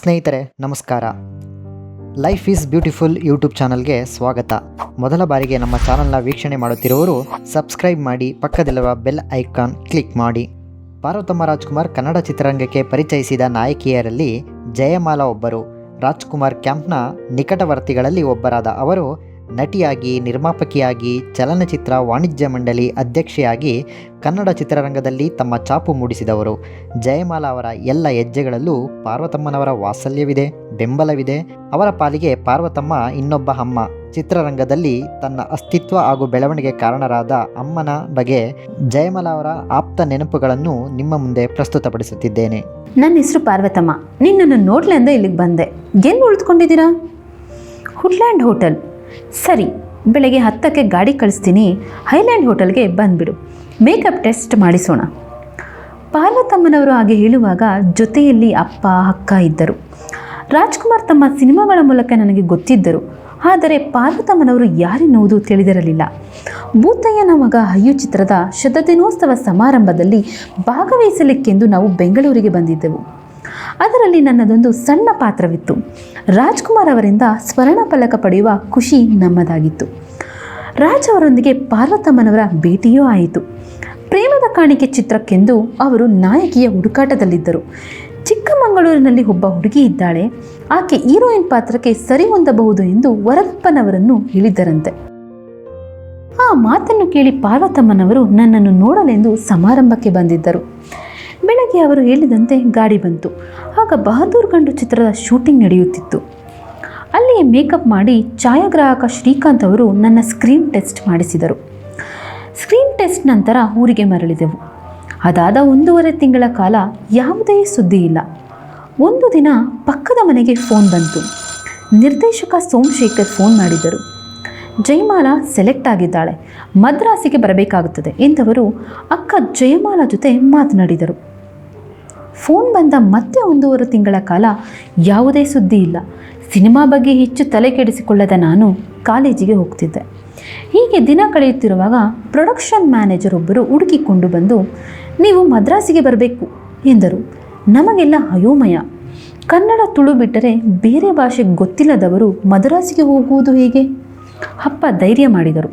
ಸ್ನೇಹಿತರೆ, ನಮಸ್ಕಾರ. Life is beautiful YouTube ಚಾನಲ್ಗೆ ಸ್ವಾಗತ. ಮೊದಲ ಬಾರಿಗೆ ನಮ್ಮ ಚಾನಲ್ನ ವೀಕ್ಷಣೆ ಮಾಡುತ್ತಿರುವವರು ಸಬ್ಸ್ಕ್ರೈಬ್ ಮಾಡಿ, ಪಕ್ಕದಲ್ಲಿರುವ ಬೆಲ್ ಐಕಾನ್ ಕ್ಲಿಕ್ ಮಾಡಿ. ಪಾರ್ವತಮ್ಮ ರಾಜ್ಕುಮಾರ್ ಕನ್ನಡ ಚಿತ್ರರಂಗಕ್ಕೆ ಪರಿಚಯಿಸಿದ ನಾಯಕಿಯರಲ್ಲಿ ಜಯಮಾಲಾ ಒಬ್ಬರು. ರಾಜ್ಕುಮಾರ್ ಕ್ಯಾಂಪ್ನ ನಿಕಟವರ್ತಿಗಳಲ್ಲಿ ಒಬ್ಬರಾದ ಅವರು ನಟಿಯಾಗಿ, ನಿರ್ಮಾಪಕಿಯಾಗಿ, ಚಲನಚಿತ್ರ ವಾಣಿಜ್ಯ ಮಂಡಳಿ ಅಧ್ಯಕ್ಷೆಯಾಗಿ ಕನ್ನಡ ಚಿತ್ರರಂಗದಲ್ಲಿ ತಮ್ಮ ಛಾಪು ಮೂಡಿಸಿದವರು. ಜಯಮಾಲಾ ಅವರ ಎಲ್ಲ ಹೆಜ್ಜೆಗಳಲ್ಲೂ ಪಾರ್ವತಮ್ಮನವರ ವಾತ್ಸಲ್ಯವಿದೆ, ಬೆಂಬಲವಿದೆ. ಅವರ ಪಾಲಿಗೆ ಪಾರ್ವತಮ್ಮ ಇನ್ನೊಬ್ಬ ಅಮ್ಮ. ಚಿತ್ರರಂಗದಲ್ಲಿ ತನ್ನ ಅಸ್ತಿತ್ವ ಹಾಗೂ ಬೆಳವಣಿಗೆ ಕಾರಣರಾದ ಅಮ್ಮನ ಬಗ್ಗೆ ಜಯಮಾಲಾ ಅವರ ಆಪ್ತ ನೆನಪುಗಳನ್ನು ನಿಮ್ಮ ಮುಂದೆ ಪ್ರಸ್ತುತಪಡಿಸುತ್ತಿದ್ದೇನೆ. ನನ್ನ ಹೆಸರು ಪಾರ್ವತಮ್ಮ. ನಿನ್ನನ್ನು ನೋಡ್ಲೆ ಅಂದ ಇಲ್ಲಿಗೆ ಬಂದೆ. ಎಲ್ಲಿ ಉಳಿದುಕೊಂಡಿದ್ದೀರಾ? ಹುಡ್ಲ್ಯಾಂಡ್ ಹೋಟೆಲ್. ಸರಿ, ಬೆಳಗ್ಗೆ ಹತ್ತಕ್ಕೆ ಗಾಡಿ ಕಳಿಸ್ತೀನಿ, ಹೈಲ್ಯಾಂಡ್ ಹೋಟೆಲ್ಗೆ ಬಂದುಬಿಡು. Makeup test ಮಾಡಿಸೋಣ. ಪಾರ್ವತಮ್ಮನವರು ಹಾಗೆ ಹೇಳುವಾಗ ಜೊತೆಯಲ್ಲಿ ಅಪ್ಪ, ಅಕ್ಕ ಇದ್ದರು. ರಾಜ್ಕುಮಾರ್ ತಮ್ಮ ಸಿನಿಮಾಗಳ ಮೂಲಕ ನನಗೆ ಗೊತ್ತಿದ್ದರು. ಆದರೆ ಪಾರ್ವತಮ್ಮನವರು ಯಾರೆನ್ನುವುದು ತಿಳಿದಿರಲಿಲ್ಲ. ಭೂತಯ್ಯನ ಮಗ ಅಯ್ಯು ಚಿತ್ರದ ಶತದಿನೋತ್ಸವ ಸಮಾರಂಭದಲ್ಲಿ ಭಾಗವಹಿಸಲಿಕ್ಕೆಂದು ನಾವು ಬೆಂಗಳೂರಿಗೆ ಬಂದಿದ್ದೆವು. ಅದರಲ್ಲಿ ನನ್ನದೊಂದು ಸಣ್ಣ ಪಾತ್ರವಿತ್ತು. ರಾಜ್ಕುಮಾರ್ ಅವರಿಂದ ಸ್ವರ್ಣ ಫಲಕ ಪಡೆಯುವ ಖುಷಿ ನಮ್ಮದಾಗಿತ್ತು. ರಾಜ್ ಅವರೊಂದಿಗೆ ಪಾರ್ವತಮ್ಮನವರ ಭೇಟಿಯೂ ಆಯಿತು. ಪ್ರೇಮದ ಕಾಣಿಕೆ ಚಿತ್ರಕ್ಕೆಂದು ಅವರು ನಾಯಕಿಯ ಹುಡುಕಾಟದಲ್ಲಿದ್ದರು. ಚಿಕ್ಕಮಗಳೂರಿನಲ್ಲಿ ಒಬ್ಬ ಹುಡುಗಿ ಇದ್ದಾಳೆ. ಆಕೆ ಹೀರೋಯಿನ್ ಪಾತ್ರಕ್ಕೆ ಸರಿ ಹೊಂದಬಹುದು ಎಂದು ವರದಪ್ಪನವರನ್ನು ಹೇಳಿದ್ದರಂತೆ. ಆ ಮಾತನ್ನು ಕೇಳಿ ಪಾರ್ವತಮ್ಮನವರು ನನ್ನನ್ನು ನೋಡಲೆಂದು ಸಮಾರಂಭಕ್ಕೆ ಬಂದಿದ್ದರು. ಬೆಳಗ್ಗೆ ಅವರು ಹೇಳಿದಂತೆ ಗಾಡಿ ಬಂತು. ಆಗ ಬಹದ್ದೂರ್ ಗಂಡು ಚಿತ್ರದ ಶೂಟಿಂಗ್ ನಡೆಯುತ್ತಿತ್ತು. ಅಲ್ಲಿಯೇ ಮೇಕಪ್ ಮಾಡಿ ಛಾಯಾಗ್ರಾಹಕ ಶ್ರೀಕಾಂತ್ ಅವರು ನನ್ನ ಸ್ಕ್ರೀನ್ ಟೆಸ್ಟ್ ಮಾಡಿಸಿದರು. ಸ್ಕ್ರೀನ್ ಟೆಸ್ಟ್ ನಂತರ ಊರಿಗೆ ಮರಳಿದೆವು. ಅದಾದ ಒಂದೂವರೆ ತಿಂಗಳ ಕಾಲ ಯಾವುದೇ ಸುದ್ದಿ ಇಲ್ಲ. ಒಂದು ದಿನ ಪಕ್ಕದ ಮನೆಗೆ ಫೋನ್ ಬಂತು. ನಿರ್ದೇಶಕ ಸೋಮಶೇಖರ್ ಫೋನ್ ಮಾಡಿದ್ದರು. ಜಯಮಾಲಾ ಸೆಲೆಕ್ಟ್ ಆಗಿದ್ದಾಳೆ. ಮದ್ರಾಸಿಗೆ ಬರಬೇಕಾಗುತ್ತದೆ ಎಂದವರು ಅಕ್ಕ ಜಯಮಾಲಾ ಜೊತೆ ಮಾತನಾಡಿದರು. ಫೋನ್ ಬಂದ ಮತ್ತೆ ಒಂದೂವರೆ ತಿಂಗಳ ಕಾಲ ಯಾವುದೇ ಸುದ್ದಿ ಇಲ್ಲ. ಸಿನಿಮಾ ಬಗ್ಗೆ ಹೆಚ್ಚು ತಲೆ ಕೆಡಿಸಿಕೊಳ್ಳದ ನಾನು ಕಾಲೇಜಿಗೆ ಹೋಗ್ತಿದ್ದೆ. ಹೀಗೆ ದಿನ ಕಳೆಯುತ್ತಿರುವಾಗ ಪ್ರೊಡಕ್ಷನ್ ಮ್ಯಾನೇಜರ್ ಒಬ್ಬರು ಹುಡುಕಿಕೊಂಡು ಬಂದು, ನೀವು ಮದ್ರಾಸಿಗೆ ಬರಬೇಕು ಎಂದರು. ನಮಗೆಲ್ಲ ಅಯೋಮಯ. ಕನ್ನಡ ತುಳು ಬಿಟ್ಟರೆ ಬೇರೆ ಭಾಷೆ ಗೊತ್ತಿಲ್ಲದವರು ಮದ್ರಾಸಿಗೆ ಹೋಗುವುದು ಹೇಗೆ? ಅಪ್ಪ ಧೈರ್ಯ ಮಾಡಿದರು.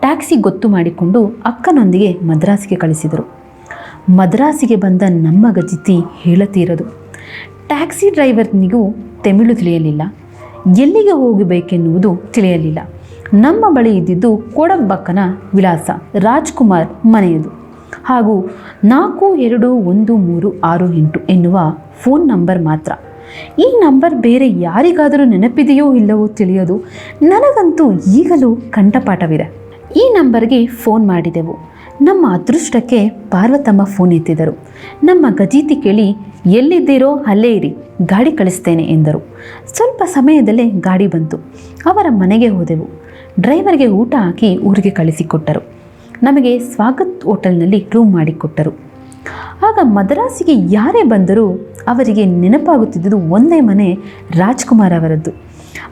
ಟ್ಯಾಕ್ಸಿ ಗೊತ್ತು ಮಾಡಿಕೊಂಡು ಅಕ್ಕನೊಂದಿಗೆ ಮದ್ರಾಸಿಗೆ ಕಳಿಸಿದರು. ಮದ್ರಾಸಿಗೆ ಬಂದ ನಮ್ಮ ಗಜಿತಿ ಹೇಳತೀರದು. ಟ್ಯಾಕ್ಸಿ ಡ್ರೈವರ್ನಿಗೂ ತಮಿಳು ತಿಳಿಯಲಿಲ್ಲ. ಎಲ್ಲಿಗೆ ಹೋಗಬೇಕೆನ್ನುವುದು ತಿಳಿಯಲಿಲ್ಲ. ನಮ್ಮ ಬಳಿ ಇದ್ದಿದ್ದು ಕೊಡಬಕ್ಕನ ವಿಳಾಸ, ರಾಜ್ಕುಮಾರ್ ಮನೆಯದು. ಹಾಗೂ ನಾಲ್ಕು ಎರಡು ಒಂದು ಮೂರು ಆರು ಎಂಟು ಎನ್ನುವ ಫೋನ್ ನಂಬರ್ ಮಾತ್ರ. ಈ ನಂಬರ್ ಬೇರೆ ಯಾರಿಗಾದರೂ ನೆನಪಿದೆಯೋ ಇಲ್ಲವೋ ತಿಳಿಯೋದು. ನನಗಂತೂ ಈಗಲೂ ಕಂಠಪಾಠವಿದೆ. ಈ ನಂಬರ್ಗೆ ಫೋನ್ ಮಾಡಿದೆವು. ನಮ್ಮ ಅದೃಷ್ಟಕ್ಕೆ ಪಾರ್ವತಮ್ಮ ಫೋನ್ ಎತ್ತಿದರು. ನಮ್ಮ ಗಜೀತಿ ಕೇಳಿ, ಎಲ್ಲಿದ್ದೀರೋ ಅಲ್ಲೇ ಇರಿ, ಗಾಡಿ ಕಳಿಸ್ತೇನೆ ಎಂದರು. ಸ್ವಲ್ಪ ಸಮಯದಲ್ಲೇ ಗಾಡಿ ಬಂತು. ಅವರ ಮನೆಗೆ ಹೋದೆವು. ಡ್ರೈವರ್ಗೆ ಊಟ ಹಾಕಿ ಊರಿಗೆ ಕಳಿಸಿಕೊಟ್ಟರು. ನಮಗೆ ಸ್ವಾಗತ್ ಹೋಟೆಲ್ನಲ್ಲಿ ರೂಮ್ ಮಾಡಿಕೊಟ್ಟರು. ಆಗ ಮದ್ರಾಸಿಗೆ ಯಾರೇ ಬಂದರೂ ಅವರಿಗೆ ನೆನಪಾಗುತ್ತಿದ್ದುದು ಒಂದೇ ಮನೆ ರಾಜ್ಕುಮಾರ್ ಅವರದ್ದು.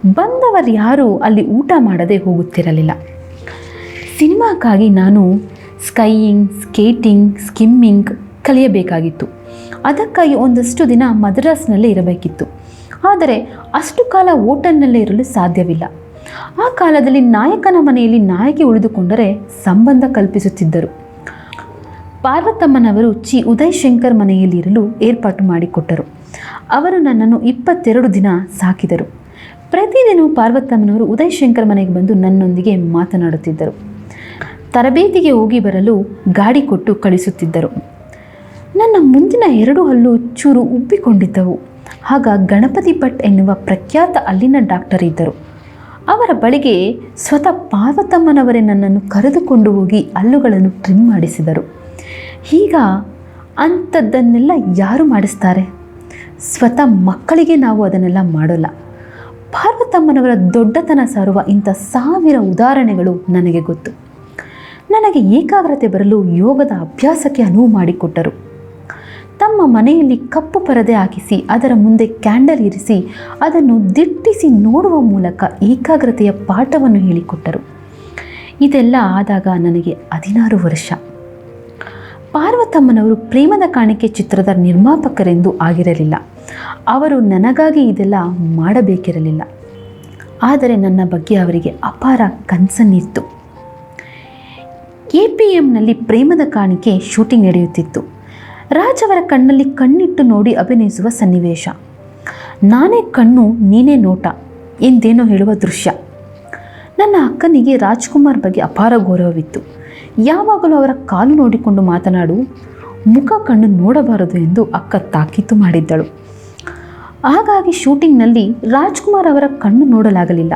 ಬಂದವರು ಯಾರೂ ಅಲ್ಲಿ ಊಟ ಮಾಡದೆ ಹೋಗುತ್ತಿರಲಿಲ್ಲ. ಸಿನಿಮಾಕ್ಕಾಗಿ ನಾನು ಸ್ಕೈಯಿಂಗ್, ಸ್ಕೇಟಿಂಗ್, ಸ್ಕಿಮ್ಮಿಂಗ್ ಕಲಿಯಬೇಕಾಗಿತ್ತು. ಅದಕ್ಕಾಗಿ ಒಂದಷ್ಟು ದಿನ ಮದ್ರಾಸ್ನಲ್ಲೇ ಇರಬೇಕಿತ್ತು. ಆದರೆ ಅಷ್ಟು ಕಾಲ ಓಟಲ್ನಲ್ಲೇ ಇರಲು ಸಾಧ್ಯವಿಲ್ಲ. ಆ ಕಾಲದಲ್ಲಿ ನಾಯಕನ ಮನೆಯಲ್ಲಿ ನಾಯಕಿ ಉಳಿದುಕೊಂಡರೆ ಸಂಬಂಧ ಕಲ್ಪಿಸುತ್ತಿದ್ದರು. ಪಾರ್ವತಮ್ಮನವರು ಚಿ ಉದಯ್ ಶಂಕರ್ ಮನೆಯಲ್ಲಿರಲು ಏರ್ಪಾಟು ಮಾಡಿಕೊಟ್ಟರು. ಅವರು ನನ್ನನ್ನು ಇಪ್ಪತ್ತೆರಡು ದಿನ ಸಾಕಿದರು. ಪ್ರತಿದಿನವೂ ಪಾರ್ವತಮ್ಮನವರು ಉದಯ್ ಶಂಕರ್ ಮನೆಗೆ ಬಂದು ನನ್ನೊಂದಿಗೆ ಮಾತನಾಡುತ್ತಿದ್ದರು. ತರಬೇತಿಗೆ ಹೋಗಿ ಬರಲು ಗಾಡಿ ಕೊಟ್ಟು ಕಳಿಸುತ್ತಿದ್ದರು. ನನ್ನ ಮುಂದಿನ ಎರಡು ಹಲ್ಲು ಚೂರು ಉಬ್ಬಿಕೊಂಡಿದ್ದವು. ಆಗ ಗಣಪತಿ ಭಟ್ ಎನ್ನುವ ಪ್ರಖ್ಯಾತ ಅಲ್ಲಿನ ಡಾಕ್ಟರ್ ಇದ್ದರು. ಅವರ ಬಳಿಗೆ ಸ್ವತಃ ಪಾರ್ವತಮ್ಮನವರೇ ನನ್ನನ್ನು ಕರೆದುಕೊಂಡು ಹೋಗಿ ಹಲ್ಲುಗಳನ್ನು ಟ್ರಿಮ್ ಮಾಡಿಸಿದರು. ಈಗ ಅಂಥದ್ದನ್ನೆಲ್ಲ ಯಾರು ಮಾಡಿಸ್ತಾರೆ? ಸ್ವತಃ ಮಕ್ಕಳಿಗೆ ನಾವು ಅದನ್ನೆಲ್ಲ ಮಾಡೋಲ್ಲ. ಪಾರ್ವತಮ್ಮನವರ ದೊಡ್ಡತನ ಸಾರುವ ಇಂಥ ಸಾವಿರ ಉದಾಹರಣೆಗಳು ನನಗೆ ಗೊತ್ತು. ನನಗೆ ಏಕಾಗ್ರತೆ ಬರಲು ಯೋಗದ ಅಭ್ಯಾಸಕ್ಕೆ ಅನುವು ಮಾಡಿಕೊಟ್ಟರು. ತಮ್ಮ ಮನೆಯಲ್ಲಿ ಕಪ್ಪು ಪರದೆ ಹಾಕಿಸಿ, ಅದರ ಮುಂದೆ ಕ್ಯಾಂಡಲ್ ಇರಿಸಿ, ಅದನ್ನು ದಿಟ್ಟಿಸಿ ನೋಡುವ ಮೂಲಕ ಏಕಾಗ್ರತೆಯ ಪಾಠವನ್ನು ಹೇಳಿಕೊಟ್ಟರು. ಇದೆಲ್ಲ ಆದಾಗ ನನಗೆ ಹದಿನಾರು ವರ್ಷ. ಪಾರ್ವತಮ್ಮನವರು ಪ್ರೇಮದ ಕಾಣಿಕೆ ಚಿತ್ರದ ನಿರ್ಮಾಪಕರೆಂದು ಆಗಿರಲಿಲ್ಲ. ಅವರು ನನಗಾಗಿ ಇದೆಲ್ಲ ಮಾಡಬೇಕಿರಲಿಲ್ಲ. ಆದರೆ ನನ್ನ ಬಗ್ಗೆ ಅವರಿಗೆ ಅಪಾರ ಕನಸನ್ನಿತ್ತು. ಎ ಪಿ ಎಂನಲ್ಲಿ ಪ್ರೇಮದ ಕಾಣಿಕೆ ಶೂಟಿಂಗ್ ನಡೆಯುತ್ತಿತ್ತು. ರಾಜ್ ಅವರ ಕಣ್ಣಲ್ಲಿ ಕಣ್ಣಿಟ್ಟು ನೋಡಿ ಅಭಿನಯಿಸುವ ಸನ್ನಿವೇಶ. ನಾನೇ ಕಣ್ಣು, ನೀನೇ ನೋಟ ಎಂದೇನೋ ಹೇಳುವ ದೃಶ್ಯ. ನನ್ನ ಅಕ್ಕನಿಗೆ ರಾಜ್ಕುಮಾರ್ ಬಗ್ಗೆ ಅಪಾರ ಗೌರವವಿತ್ತು. ಯಾವಾಗಲೂ ಅವರ ಕಾಲು ನೋಡಿಕೊಂಡು ಮಾತನಾಡು, ಮುಖ ಕಣ್ಣು ನೋಡಬಾರದು ಎಂದು ಅಕ್ಕ ತಾಕೀತು ಮಾಡಿದ್ದಳು. ಹಾಗಾಗಿ ಶೂಟಿಂಗ್ನಲ್ಲಿ ರಾಜ್ಕುಮಾರ್ ಅವರ ಕಣ್ಣು ನೋಡಲಾಗಲಿಲ್ಲ.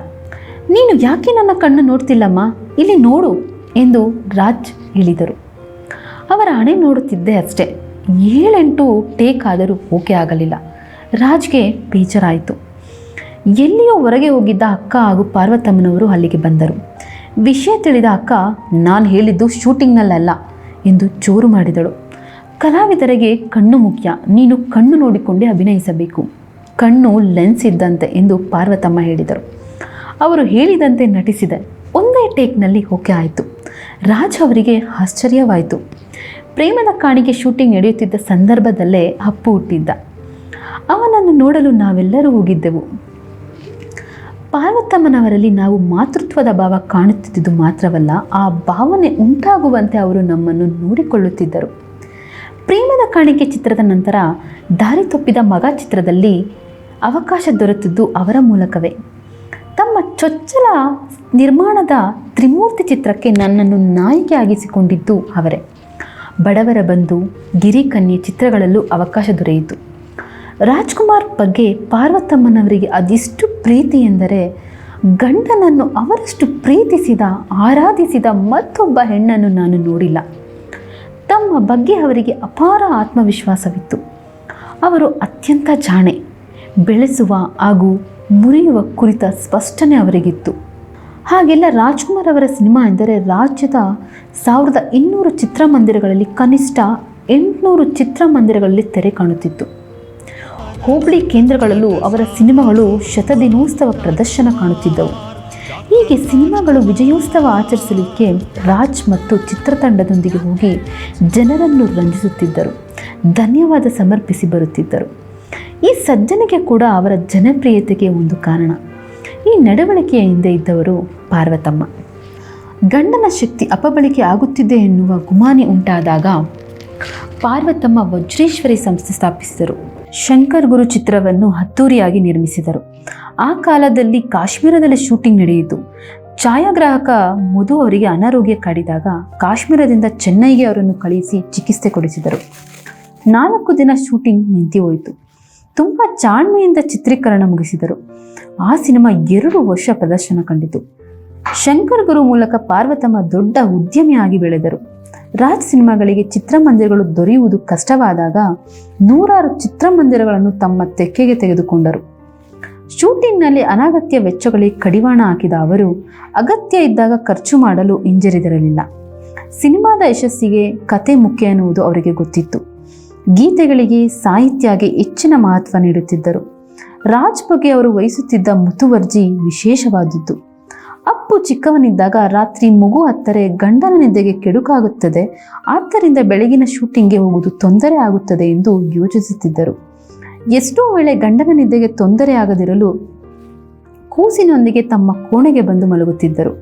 ನೀನು ಯಾಕೆ ನನ್ನ ಕಣ್ಣು ನೋಡ್ತಿಲ್ಲಮ್ಮ? ಇಲ್ಲಿ ನೋಡು. ಎಂದು ರಾಜ್ ಹೇಳಿದರು. ಅವರ ಹಣೆ ನೋಡುತ್ತಿದ್ದೆ ಅಷ್ಟೇ. ಏಳೆಂಟು ಟೇಕ್ ಆದರೂ ಓಕೆ ಆಗಲಿಲ್ಲ. ರಾಜ್ಗೆ ಬೇಜಾರಾಯಿತು. ಎಲ್ಲಿಯೋ ಹೊರಗೆ ಹೋಗಿದ್ದ ಅಕ್ಕ ಹಾಗೂ ಪಾರ್ವತಮ್ಮನವರು ಅಲ್ಲಿಗೆ ಬಂದರು. ವಿಷಯ ತಿಳಿದ ಅಕ್ಕ, ನಾನು ಹೇಳಿದ್ದು ಶೂಟಿಂಗ್ನಲ್ಲಲ್ಲ ಎಂದು ಜೋರು ಮಾಡಿದಳು. ಕಲಾವಿದರಿಗೆ ಕಣ್ಣು ಮುಖ್ಯ. ನೀನು ಕಣ್ಣು ನೋಡಿಕೊಂಡೇ ಅಭಿನಯಿಸಬೇಕು. ಕಣ್ಣು ಲೆನ್ಸ್ ಇದ್ದಂತೆ ಎಂದು ಪಾರ್ವತಮ್ಮ ಹೇಳಿದರು. ಅವರು ಹೇಳಿದಂತೆ ನಟಿಸಿದೆ. ಒಂದೇ ಟೇಕ್ನಲ್ಲಿ ಓಕೆ ಆಯಿತು. ರಾಜ್ ಅವರಿಗೆ ಆಶ್ಚರ್ಯವಾಯಿತು. ಪ್ರೇಮದ ಕಾಣಿಕೆ ಶೂಟಿಂಗ್ ನಡೆಯುತ್ತಿದ್ದ ಸಂದರ್ಭದಲ್ಲೇ ಅಪ್ಪು ಹುಟ್ಟಿದ್ದ. ಅವನನ್ನು ನೋಡಲು ನಾವೆಲ್ಲರೂ ಹೋಗಿದ್ದೆವು. ಪಾರ್ವತಮ್ಮನವರಲ್ಲಿ ನಾವು ಮಾತೃತ್ವದ ಭಾವ ಕಾಣುತ್ತಿದ್ದುದು ಮಾತ್ರವಲ್ಲ, ಆ ಭಾವನೆ ಉಂಟಾಗುವಂತೆ ಅವರು ನಮ್ಮನ್ನು ನೋಡಿಕೊಳ್ಳುತ್ತಿದ್ದರು. ಪ್ರೇಮದ ಕಾಣಿಕೆ ಚಿತ್ರದ ನಂತರ ದಾರಿ ತಪ್ಪಿದ ಮಗ ಚಿತ್ರದಲ್ಲಿ ಅವಕಾಶ ದೊರೆತಿದ್ದು ಅವರ ಮೂಲಕವೇ. ಚೊಚ್ಚಲ ನಿರ್ಮಾಣದ ತ್ರಿಮೂರ್ತಿ ಚಿತ್ರಕ್ಕೆ ನನ್ನನ್ನು ನಾಯಕಿಯಾಗಿಸಿಕೊಂಡಿದ್ದು ಅವರೇ. ಬಡವರ ಬಂಧು ಗಿರಿಕನ್ಯೆ ಚಿತ್ರಗಳಲ್ಲೂ ಅವಕಾಶ ದೊರೆಯಿತು. ರಾಜ್ಕುಮಾರ್ ಬಗ್ಗೆ ಪಾರ್ವತಮ್ಮನವರಿಗೆ ಅದೆಷ್ಟು ಪ್ರೀತಿ ಎಂದರೆ, ಗಂಡನನ್ನು ಅವರಷ್ಟು ಪ್ರೀತಿಸಿದ, ಆರಾಧಿಸಿದ ಮತ್ತೊಬ್ಬ ಹೆಣ್ಣನ್ನು ನಾನು ನೋಡಿಲ್ಲ. ತಮ್ಮ ಬಗ್ಗೆ ಅವರಿಗೆ ಅಪಾರ ಆತ್ಮವಿಶ್ವಾಸವಿತ್ತು. ಅವರು ಅತ್ಯಂತ ಜಾಣೆ. ಬೆಳೆಸುವ ಹಾಗೂ ಮುರಿಯುವ ಕುರಿತ ಸ್ಪಷ್ಟನೆ ಅವರಿಗಿತ್ತು. ಹಾಗೆಲ್ಲ ರಾಜ್ಕುಮಾರ್ ಅವರ ಸಿನಿಮಾ ಎಂದರೆ ರಾಜ್ಯದ ಸಾವಿರದ ಇನ್ನೂರು ಚಿತ್ರಮಂದಿರಗಳಲ್ಲಿ ಕನಿಷ್ಠ ಎಂಟುನೂರು ಚಿತ್ರಮಂದಿರಗಳಲ್ಲಿ ತೆರೆ ಕಾಣುತ್ತಿತ್ತು. ಹೋಬಳಿ ಕೇಂದ್ರಗಳಲ್ಲೂ ಅವರ ಸಿನಿಮಾಗಳು ಶತದಿನೋತ್ಸವ ಪ್ರದರ್ಶನ ಕಾಣುತ್ತಿದ್ದವು. ಹೀಗೆ ಸಿನಿಮಾಗಳು ವಿಜಯೋತ್ಸವ ಆಚರಿಸಲಿಕ್ಕೆ ರಾಜ್ ಮತ್ತು ಚಿತ್ರತಂಡದೊಂದಿಗೆ ಹೋಗಿ ಜನರನ್ನು ರಂಜಿಸುತ್ತಿದ್ದರು. ಧನ್ಯವಾದ ಸಮರ್ಪಿಸಿ ಬರುತ್ತಿದ್ದರು. ಈ ಸಜ್ಜನಿಗೆ ಕೂಡ ಅವರ ಜನಪ್ರಿಯತೆಗೆ ಒಂದು ಕಾರಣ. ಈ ನಡವಳಿಕೆಯ ಹಿಂದೆ ಇದ್ದವರು ಪಾರ್ವತಮ್ಮ. ಗಂಡನ ಶಕ್ತಿ ಅಪಬಳಕೆ ಆಗುತ್ತಿದೆ ಎನ್ನುವ ಗುಮಾನಿ ಉಂಟಾದಾಗ ಪಾರ್ವತಮ್ಮ ವಜ್ರೇಶ್ವರಿ ಸಂಸ್ಥೆ ಸ್ಥಾಪಿಸಿದರು. ಶಂಕರ್ ಗುರು ಚಿತ್ರವನ್ನು ಹತ್ತೂರಿಯಾಗಿ ನಿರ್ಮಿಸಿದರು. ಆ ಕಾಲದಲ್ಲಿ ಕಾಶ್ಮೀರದಲ್ಲಿ ಶೂಟಿಂಗ್ ನಡೆಯಿತು. ಛಾಯಾಗ್ರಾಹಕ ಮಧು ಅವರಿಗೆ ಅನಾರೋಗ್ಯ ಕಾಡಿದಾಗ ಕಾಶ್ಮೀರದಿಂದ ಚೆನ್ನೈಗೆ ಅವರನ್ನು ಕಳಿಸಿ ಚಿಕಿತ್ಸೆ ಕೊಡಿಸಿದರು. ನಾಲ್ಕು ದಿನ ಶೂಟಿಂಗ್ ನಿಂತಿ ಹೋಯಿತು ತುಂಬ ಚಾಣ್ಮೆಯಿಂದ ಚಿತ್ರೀಕರಣ ಮುಗಿಸಿದರು. ಆ ಸಿನಿಮಾ ಎರಡು ವರ್ಷ ಪ್ರದರ್ಶನ ಕಂಡಿತು. ಶಂಕರ್ ಗುರು ಮೂಲಕ ಪಾರ್ವತಮ್ಮ ದೊಡ್ಡ ಉದ್ಯಮಿಯಾಗಿ ಬೆಳೆದರು. ರಾಜ್ ಸಿನಿಮಾಗಳಿಗೆ ಚಿತ್ರಮಂದಿರಗಳು ದೊರೆಯುವುದು ಕಷ್ಟವಾದಾಗ ನೂರಾರು ಚಿತ್ರಮಂದಿರಗಳನ್ನು ತಮ್ಮ ತೆಕ್ಕೆಗೆ ತೆಗೆದುಕೊಂಡರು. ಶೂಟಿಂಗ್ನಲ್ಲಿ ಅನಗತ್ಯ ವೆಚ್ಚಗಳಿಗೆ ಕಡಿವಾಣ ಹಾಕಿದ ಅವರು ಅಗತ್ಯ ಇದ್ದಾಗ ಖರ್ಚು ಮಾಡಲು ಹಿಂಜರಿದಿರಲಿಲ್ಲ. ಸಿನಿಮಾದ ಯಶಸ್ಸಿಗೆ ಕತೆ ಮುಖ್ಯ ಎನ್ನುವುದು ಅವರಿಗೆ ಗೊತ್ತಿತ್ತು. ಗೀತೆಗಳಿಗೆ ಸಾಹಿತ್ಯಗೆ ಹೆಚ್ಚಿನ ಮಹತ್ವ ನೀಡುತ್ತಿದ್ದರು. ರಾಜ್ ಬಗ್ಗೆ ಅವರು ವಹಿಸುತ್ತಿದ್ದ ಮುತುವರ್ಜಿ ವಿಶೇಷವಾದದ್ದು. ಅಪ್ಪು ಚಿಕ್ಕವನಿದ್ದಾಗ ರಾತ್ರಿ ಮಗು ಹತ್ತರೆ ಗಂಡನ ನಿದ್ದೆಗೆ ಕೆಡುಕಾಗುತ್ತದೆ. ಆದ್ದರಿಂದ ಬೆಳಗಿನ ಶೂಟಿಂಗ್ಗೆ ಹೋಗುವುದು ತೊಂದರೆ ಆಗುತ್ತದೆ ಎಂದು ಯೋಚಿಸುತ್ತಿದ್ದರು. ಎಷ್ಟೋ ವೇಳೆ ಗಂಡನ ನಿದ್ದೆಗೆ ತೊಂದರೆ ಆಗದಿರಲು ಕೂಸಿನೊಂದಿಗೆ ತಮ್ಮ ಕೋಣೆಗೆ ಬಂದು ಮಲಗುತ್ತಿದ್ದರು.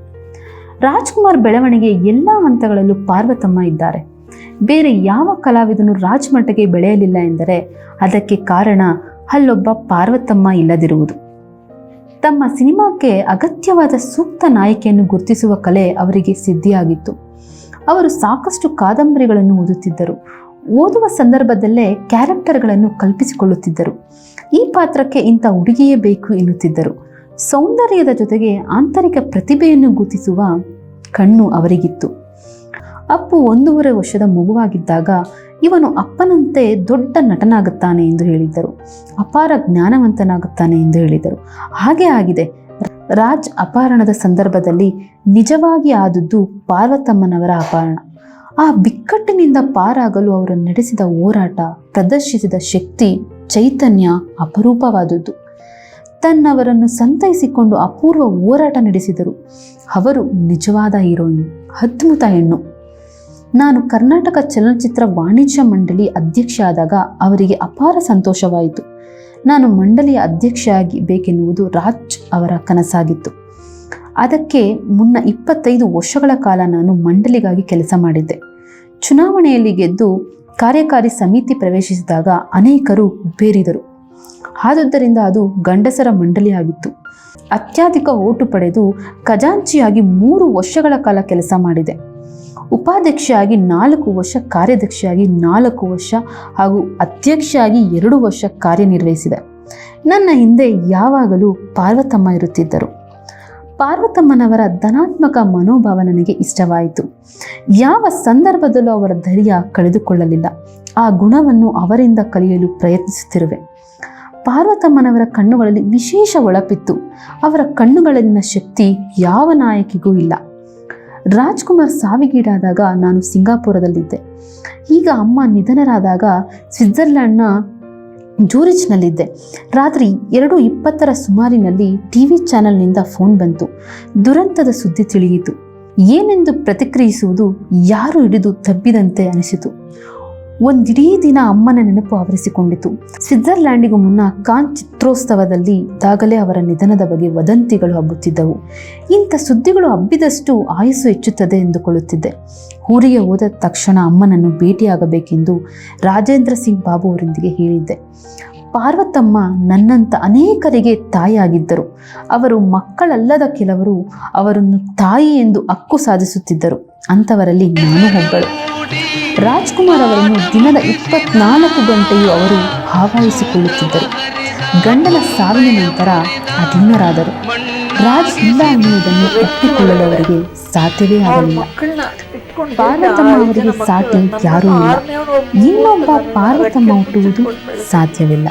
ರಾಜ್ಕುಮಾರ್ ಬೆಳವಣಿಗೆ ಎಲ್ಲ ಹಂತಗಳಲ್ಲೂ ಪಾರ್ವತಮ್ಮ ಇದ್ದಾರೆ. ಬೇರೆ ಯಾವ ಕಲಾವಿದನು ರಾಜ್ಮಟ್ಟಕ್ಕೆ ಬೆಳೆಯಲಿಲ್ಲ ಎಂದರೆ ಅದಕ್ಕೆ ಕಾರಣ ಅಲ್ಲೊಬ್ಬ ಪಾರ್ವತಮ್ಮ ಇಲ್ಲದಿರುವುದು. ತಮ್ಮ ಸಿನಿಮಾಕ್ಕೆ ಅಗತ್ಯವಾದ ಸೂಕ್ತ ನಾಯಕಿಯನ್ನು ಗುರುತಿಸುವ ಕಲೆ ಅವರಿಗೆ ಸಿದ್ಧಿಯಾಗಿತ್ತು. ಅವರು ಸಾಕಷ್ಟು ಕಾದಂಬರಿಗಳನ್ನು ಓದುತ್ತಿದ್ದರು. ಓದುವ ಸಂದರ್ಭದಲ್ಲೇ ಕ್ಯಾರೆಕ್ಟರ್ಗಳನ್ನು ಕಲ್ಪಿಸಿಕೊಳ್ಳುತ್ತಿದ್ದರು. ಈ ಪಾತ್ರಕ್ಕೆ ಇಂಥ ಹುಡುಗಿಯೇ ಬೇಕು ಎನ್ನುತ್ತಿದ್ದರು. ಸೌಂದರ್ಯದ ಜೊತೆಗೆ ಆಂತರಿಕ ಪ್ರತಿಭೆಯನ್ನು ಗುರುತಿಸುವ ಕಣ್ಣು ಅವರಿಗಿತ್ತು. ಅಪ್ಪು ಒಂದೂವರೆ ವರ್ಷದ ಮಗುವಾಗಿದ್ದಾಗ ಇವನು ಅಪ್ಪನಂತೆ ದೊಡ್ಡ ನಟನಾಗುತ್ತಾನೆ ಎಂದು ಹೇಳಿದ್ದರು. ಅಪಾರ ಜ್ಞಾನವಂತನಾಗುತ್ತಾನೆ ಎಂದು ಹೇಳಿದರು. ಹಾಗೆ ಆಗಿದೆ. ರಾಜ್ ಅಪಹರಣದ ಸಂದರ್ಭದಲ್ಲಿ ನಿಜವಾಗಿ ಆದದ್ದು ಪಾರ್ವತಮ್ಮನವರ ಅಪಹರಣ. ಆ ಬಿಕ್ಕಟ್ಟಿನಿಂದ ಪಾರಾಗಲು ಅವರು ನಡೆಸಿದ ಹೋರಾಟ, ಪ್ರದರ್ಶಿಸಿದ ಶಕ್ತಿ, ಚೈತನ್ಯ ಅಪರೂಪವಾದದ್ದು. ತನ್ನವರನ್ನು ಸಂತೈಸಿಕೊಂಡು ಅಪೂರ್ವ ಹೋರಾಟ ನಡೆಸಿದರು. ಅವರು ನಿಜವಾದ ಹೀರೋಯಿನ್, ಅದ್ಭುತ ಹೆಣ್ಣು. ನಾನು ಕರ್ನಾಟಕ ಚಲನಚಿತ್ರ ವಾಣಿಜ್ಯ ಮಂಡಳಿ ಅಧ್ಯಕ್ಷ ಆದಾಗ ಅವರಿಗೆ ಅಪಾರ ಸಂತೋಷವಾಯಿತು. ನಾನು ಮಂಡಳಿಯ ಅಧ್ಯಕ್ಷೆಯಾಗಿ ಬೇಕೆನ್ನುವುದು ರಾಜ್ ಅವರ ಕನಸಾಗಿತ್ತು. ಅದಕ್ಕೆ ಮುನ್ನ ಇಪ್ಪತ್ತೈದು ವರ್ಷಗಳ ಕಾಲ ನಾನು ಮಂಡಳಿಗಾಗಿ ಕೆಲಸ ಮಾಡಿದ್ದೆ. ಚುನಾವಣೆಯಲ್ಲಿ ಗೆದ್ದು ಕಾರ್ಯಕಾರಿ ಸಮಿತಿ ಪ್ರವೇಶಿಸಿದಾಗ ಅನೇಕರು ಬೇರಿದರು. ಆದುದರಿಂದ ಅದು ಗಂಡಸರ ಮಂಡಳಿಯಾಗಿತ್ತು. ಅತ್ಯಧಿಕ ಓಟು ಪಡೆದು ಖಜಾಂಚಿಯಾಗಿ ಮೂರು ವರ್ಷಗಳ ಕಾಲ ಕೆಲಸ ಮಾಡಿದೆ. ಉಪಾಧ್ಯಕ್ಷೆಯಾಗಿ ನಾಲ್ಕು ವರ್ಷ, ಕಾರ್ಯಾಧ್ಯಕ್ಷೆಯಾಗಿ ನಾಲ್ಕು ವರ್ಷ ಹಾಗೂ ಅಧ್ಯಕ್ಷೆಯಾಗಿ ಎರಡು ವರ್ಷ ಕಾರ್ಯನಿರ್ವಹಿಸಿದೆ. ನನ್ನ ಹಿಂದೆ ಯಾವಾಗಲೂ ಪಾರ್ವತಮ್ಮ ಇರುತ್ತಿದ್ದರು. ಪಾರ್ವತಮ್ಮನವರ ಧನಾತ್ಮಕ ಮನೋಭಾವ ನನಗೆ ಇಷ್ಟವಾಯಿತು. ಯಾವ ಸಂದರ್ಭದಲ್ಲೂ ಅವರ ಧೈರ್ಯ ಕಳೆದುಕೊಳ್ಳಲಿಲ್ಲ. ಆ ಗುಣವನ್ನು ಅವರಿಂದ ಕಲಿಯಲು ಪ್ರಯತ್ನಿಸುತ್ತಿರುವೆ. ಪಾರ್ವತಮ್ಮನವರ ಕಣ್ಣುಗಳಲ್ಲಿ ವಿಶೇಷ ಒಳಪಿತ್ತು. ಅವರ ಕಣ್ಣುಗಳಲ್ಲಿನ ಶಕ್ತಿ ಯಾವ ನಾಯಕಿಗೂ ಇಲ್ಲ. ರಾಜ್ಕುಮಾರ್ ಸಾವಿಗೀಡಾದಾಗ ನಾನು ಸಿಂಗಾಪುರದಲ್ಲಿದ್ದೆ. ಈಗ ಅಮ್ಮ ನಿಧನರಾದಾಗ ಸ್ವಿಟ್ಜರ್ಲ್ಯಾಂಡ್ನ ಜೂರಿಚ್ನಲ್ಲಿದ್ದೆ. ರಾತ್ರಿ ಎರಡು ಇಪ್ಪತ್ತರ ಸುಮಾರಿನಲ್ಲಿ ಟಿ ವಿ ಚಾನೆಲ್ನಿಂದ ಫೋನ್ ಬಂತು. ದುರಂತದ ಸುದ್ದಿ ತಿಳಿಯಿತು. ಏನೆಂದು ಪ್ರತಿಕ್ರಿಯಿಸುವುದು ಯಾರು ಹಿಡಿದು ತಬ್ಬಿದಂತೆ ಅನಿಸಿತು. ಒಂದಿಡೀ ದಿನ ಅಮ್ಮನ ನೆನಪು ಆವರಿಸಿಕೊಂಡಿತು. ಸ್ವಿಟ್ಜರ್ಲ್ಯಾಂಡಿಗೂ ಮುನ್ನ ಕಾನ್ ಚಿತ್ರೋತ್ಸವದಲ್ಲಿ ಇದ್ದಾಗಲೇ ಅವರ ನಿಧನದ ಬಗ್ಗೆ ವದಂತಿಗಳು ಹಬ್ಬುತ್ತಿದ್ದವು. ಇಂಥ ಸುದ್ದಿಗಳು ಹಬ್ಬಿದಷ್ಟು ಆಯಸ್ಸು ಹೆಚ್ಚುತ್ತದೆ ಎಂದುಕೊಳ್ಳುತ್ತಿದ್ದೆ. ಊರಿಗೆ ಹೋದ ತಕ್ಷಣ ಅಮ್ಮನನ್ನು ಭೇಟಿಯಾಗಬೇಕೆಂದು ರಾಜೇಂದ್ರ ಸಿಂಗ್ ಬಾಬು ಅವರೊಂದಿಗೆ ಹೇಳಿದ್ದೆ. ಪಾರ್ವತಮ್ಮ ನನ್ನಂತ ಅನೇಕರಿಗೆ ತಾಯಿಯಾಗಿದ್ದರು. ಅವರು ಮಕ್ಕಳಲ್ಲದ ಕೆಲವರು ಅವರನ್ನು ತಾಯಿ ಎಂದು ಹಕ್ಕು ಸಾಧಿಸುತ್ತಿದ್ದರು. ಅಂಥವರಲ್ಲಿ ನಾನು ಒಬ್ಬಳು. ರಾಜ್ಕುಮಾರ್ ಅವರನ್ನು ದಿನದ ಇಪ್ಪತ್ನಾಲ್ಕು ಗಂಟೆಯೂ ಅವರು ಆವಾಹಿಸಿಕೊಳ್ಳುತ್ತಿದ್ದರು. ಗಂಡನ ಸಾವಿನ ನಂತರ ಅಧೀನರಾದರು. ರಾಜ್ ಇಲ್ಲ ಅನ್ನುವುದನ್ನು ಒಪ್ಪಿಕೊಳ್ಳಲು ಅವರಿಗೆ ಸಾಧ್ಯವೇ ಆಗಲಿಲ್ಲ. ಪಾರ್ವತಮ್ಮ ಅವರಿಗೆ ಸಾಟಿ ಯಾರೂ ಇಲ್ಲ. ಇನ್ನೊಬ್ಬ ಪಾರ್ವತಮ್ಮ ಹುಟ್ಟುವುದು ಸಾಧ್ಯವಿಲ್ಲ.